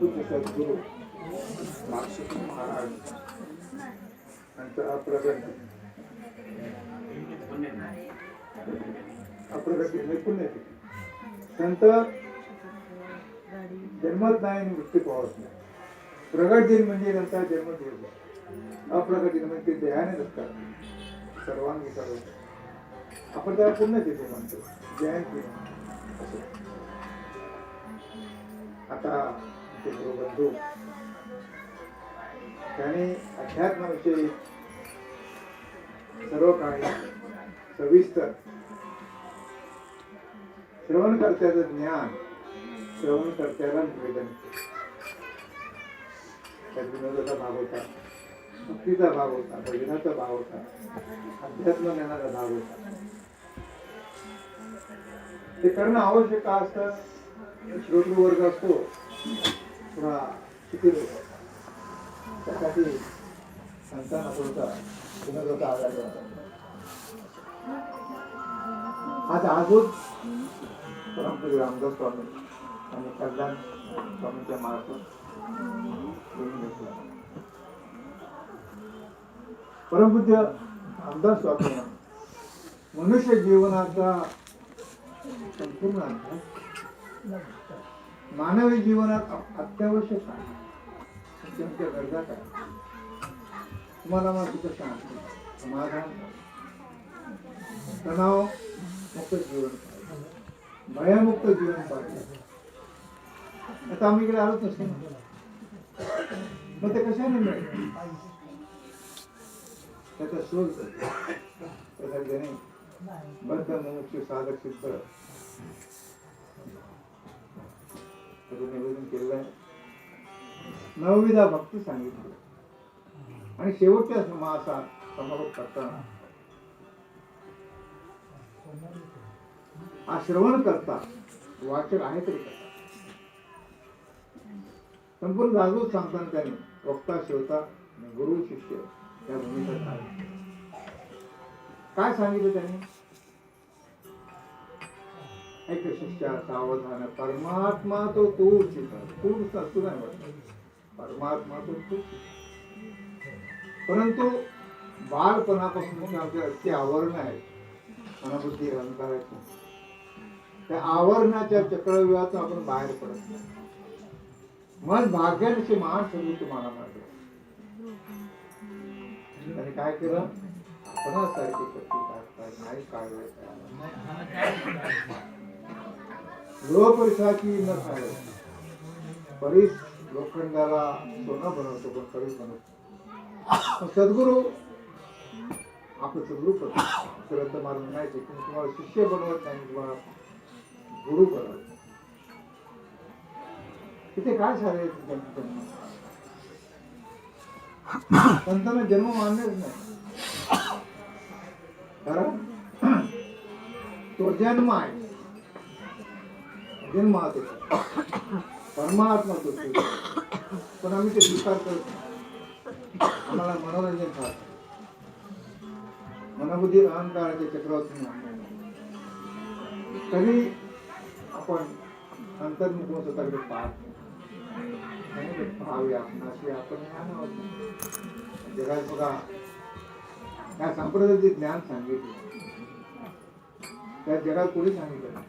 पूज्य सद्गुरू महाराज यांचं अप्रगत अप्रगती म्हणजे पुण्यतिथी संत जन्मत नाही आणि मृत्यू पावत नाही प्रगट दिन म्हणजे त्यांचा जन्म दिवस अप्रगती म्हणजे ते देहाने नसतात सर्वांगी सर्व आपण त्याला पुण्यतिथी म्हणतो जयंती असं आता गुरुबंधू त्याने अध्यात्माविषयी सर्व काही सविस्तर श्रवणकर्त्याचं ज्ञान श्रवणकर्त्याला निवेदन त्यात विनोदाचा भाग होता भक्तीचा भाग होता भजनाचा भाग होता अध्यात्म ज्ञानाचा भाग होता. ते करणं आवश्यक का असतं? श्रोतृवर्ग असतो. पुन्हा शिथिल त्यासाठी संतांना थोडसा विनोदाचा आधार आज आजच परमपूज्य रामदास स्वामी आणि कल्याण स्वामीच्या मार्फत परमपूज्य रामदास स्वामी मनुष्य जीवनाचा संपूर्ण अभ्यास मानवी जीवनात अत्यावश्यक आहे. तुमच्या गरजा काय तुम्हाला मग तिथं शांती समाधान तणाव मुक्त जीवन भयमुक्त जीवन पाहिजे. आता आम्ही इकडे आलोच नसतो मग ते कशाने मिळेल? त्याचा शोध त्याचा बद्ध मनुष्य साधक सिद्ध. त्याचं निवेदन केलेलं आहे. नवविधा भक्ती सांगितली. आणि शेवटच्या समासात समारोप करताना हा श्रवण करता वाचक आहे तरी करता. संपूर्ण जागृत सांगताना त्याने वक्ता श्रोता गुरु शिष्य या भूमिकेत काय सांगितलं त्याने? एक शिष्या सावधान परमात्मा तो तूच तू तू नाही वाटत. परमात्मा तो तूच परंतु बालपणापासून आपल्या अति आवरण आहे मनाबुद्धी अहंकाराची त्या आवरणाच्या चक्रव्यूहातून आपण बाहेर पडत नाही. मन भाग्याचे महान सर्व तुम्हाला मागे त्याने काय केलं? आपणासारखी शक्ती काय? नाही काय? लोहपरिसाची न आहे. परीस लोखंडाला सोनं बनवतो पण परीस बनवतो पण सद्गुरू आपलं सद्गुरू करतो ग्रंथ मारून नाही ते. तुम्ही तुम्हाला शिष्य बनवत नाही तुम्हाला गुरु बनवत तिथे काय झालंय जन्म संतांना जन्म मानलेच नाही. कारण तो जन्म आहे. जन्म हा तो परमात्मा तो पण आम्ही ते स्वीकार करत आम्हाला मनोरंजन खात मनबुद्धी अहंकाराच्या चक्रातून तरी आपण अंतर्मुख होऊन स्वतःकडे पाहत नाही. आणि आपण. ज्ञान आहोत. जगात बघा. या संप्रदायाचे ज्ञान सांगितले. त्या जगात कोणी सांगितलं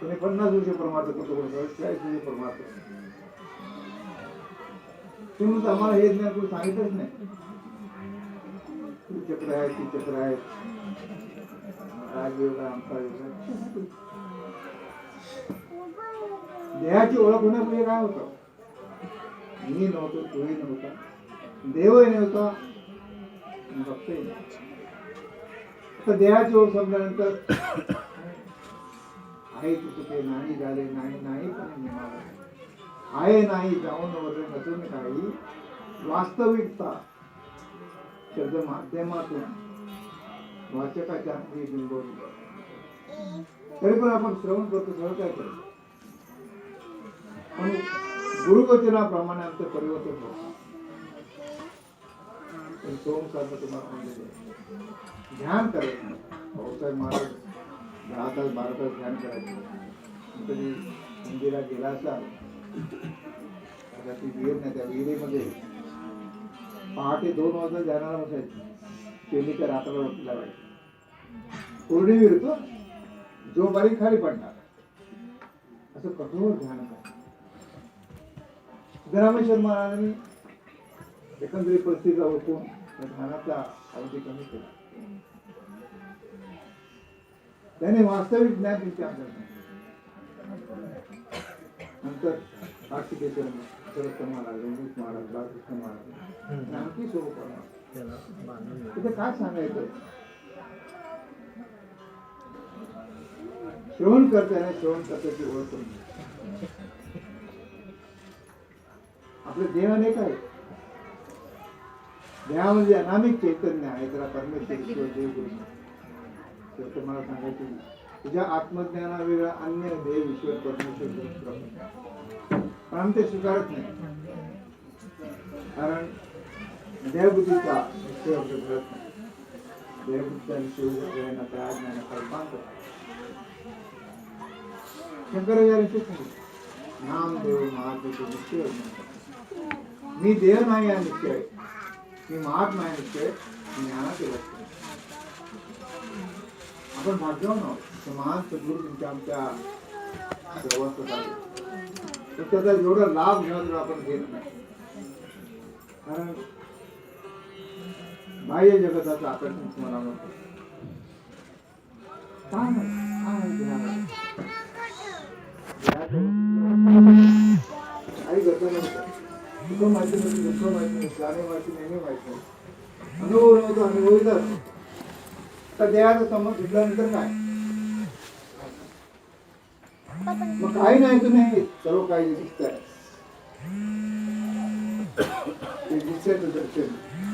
तुम्ही पन्नास वर्ष परमार्थ करतो चाळीस वर्ष परमार्थ. तुम्ही आम्हाला हे ज्ञान कोणी सांगितलंच नाही. ती चक्र आहे ती चक्र आहे. राजयोग आमचा योग देहाची ओळख होण्यापूर्वी काय होतं? मी नव्हतो तोही नव्हता. देवही नव्हता भक्तही नव्हता. तर देहाची ओळख समजल्यानंतर आहे चुकते नाही झाले नाही नाही पण निघाले आहे. नाही जाऊन वगैरे नसून काही वास्तविकता शब्द माध्यमातून वाचकाच्या हाती बिंबवली तरी पण आपण श्रवण करतो सगळं काय करतो पण गुरुवचनाप्रमाणे आमचं परिवर्तन होतं. सोम साधन तुम्हाला ध्यान करत नाही भाऊसाहेब महाराज दहा तास बारा तास ध्यान करायचं कधी मंदिरात गेला असाल आता ती विहीर नाही त्या विहिरीमध्ये पहाटे दोन वाजता ध्यानाला बसायची चेलीच्या रात्राला वरती पाहिजे कोरडी विहीर तो जो बारीक खाली पडणार असं कठोर ध्यान करा सिद्धरामेश्वर महाराजांनी एकंदरीत परिस्थितीला ओळखून ध्यानाचा अवधी कमी केला. त्याने वास्तविक ज्ञान अंतर्गत नंतर कार्तिकेश्वर सरस्वत महाराज महाराज बालकृष्ण महाराज आणखी स्वरूप महाराज तिथे काय सांगायचं श्रवण करताना श्रवण करताची ओळख करून. आपले देह अनेक आहे देहामध्ये अनामिक चैतन्य आहे त्याला परमेश्वर ईश्वर देव तर तुम्हाला सांगायचे तुझ्या आत्मज्ञाना वेगळा अन्य देव ईश्वर परमेश्वर. पण आम्ही ते स्वीकारत नाही. कारण देहबुद्धीचा निश्चय आपल्या घडत नाही. देहबुद्धीचा निश्चय घेणं त्या ज्ञानाचा रूपांतर शंकराचार्य सांगितलं नामदेव महादेव निश्चय. मी देह नाही हा निश्चय मी महात्मा आहे निश्चय ज्ञानाचे लक्ष आपण भाग्यवान आहोत. ते महान सद्गुरू तुमच्या आमच्या सहवासात आले तर त्याचा एवढा लाभ घेऊन जर आपण घेत नाही. कारण बाह्य जगताचं आकर्षण तुम्हाला म्हणतो. काय दुःख माहिती नव्हती दुःख माहिती नव्हती जाणे माहिती नेहमी माहिती नव्हती अनुभव नव्हतो अनुभवी तर देहाचा समज घेतल्यानंतर काय मग काही नाही तुम्ही सर्व काही दिसत आहे ते दिसण्याचं दर्शन